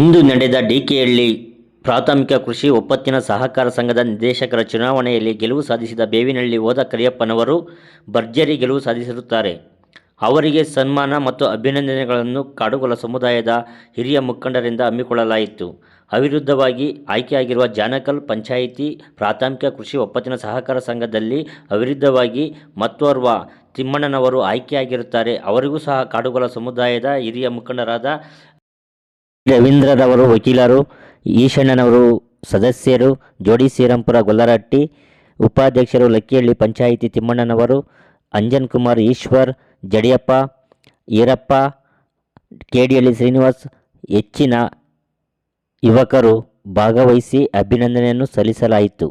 ಇಂದು ನಡೆದ ಡಿಕೆಹಳ್ಳಿ ಪ್ರಾಥಮಿಕ ಕೃಷಿ ಒಪ್ಪತ್ತಿನ ಸಹಕಾರ ಸಂಘದ ನಿರ್ದೇಶಕರ ಚುನಾವಣೆಯಲ್ಲಿ ಗೆಲುವು ಸಾಧಿಸಿದ ಬೇವಿನಹಳ್ಳಿ ಹೋದ ಕರಿಯಪ್ಪನವರು ಭರ್ಜರಿ ಗೆಲುವು ಸಾಧಿಸಿರುತ್ತಾರೆ. ಅವರಿಗೆ ಸನ್ಮಾನ ಮತ್ತು ಅಭಿನಂದನೆಗಳನ್ನು ಕಾಡುಗೊಲ ಸಮುದಾಯದ ಹಿರಿಯ ಮುಖಂಡರಿಂದ ಹಮ್ಮಿಕೊಳ್ಳಲಾಯಿತು. ಅವಿರುದ್ಧವಾಗಿ ಆಯ್ಕೆಯಾಗಿರುವ ಜಾನಕಲ್ ಪಂಚಾಯಿತಿ ಪ್ರಾಥಮಿಕ ಕೃಷಿ ಒಪ್ಪತ್ತಿನ ಸಹಕಾರ ಸಂಘದಲ್ಲಿ ಅವಿರುದ್ಧವಾಗಿ ಮತ್ತೋರ್ವ ತಿಮ್ಮಣ್ಣನವರು ಆಯ್ಕೆಯಾಗಿರುತ್ತಾರೆ. ಅವರಿಗೂ ಸಹ ಕಾಡುಗೊಲ ಸಮುದಾಯದ ಹಿರಿಯ ಮುಖಂಡರಾದ ರವೀಂದ್ರರವರು ವಕೀಲರು, ಈಶಣ್ಣನವರು ಸದಸ್ಯರು, ಜೋಡಿ ಶ್ರೀರಾಂಪುರ ಗೊಲ್ಲರಹಟ್ಟಿ ಉಪಾಧ್ಯಕ್ಷರು ಲಕ್ಕಿಹಳ್ಳಿ ಪಂಚಾಯಿತಿ ತಿಮ್ಮಣ್ಣನವರು ಅಂಜನ್ ಕುಮಾರ್ ಈಶ್ವರ್, ಜಡಿಯಪ್ಪ, ಈರಪ್ಪ ಕೆಡಿಹಳ್ಳಿ ಶ್ರೀನಿವಾಸ್, ಹೆಚ್ಚಿನ ಯುವಕರು ಭಾಗವಹಿಸಿ ಅಭಿನಂದನೆಯನ್ನು ಸಲ್ಲಿಸಲಾಯಿತು.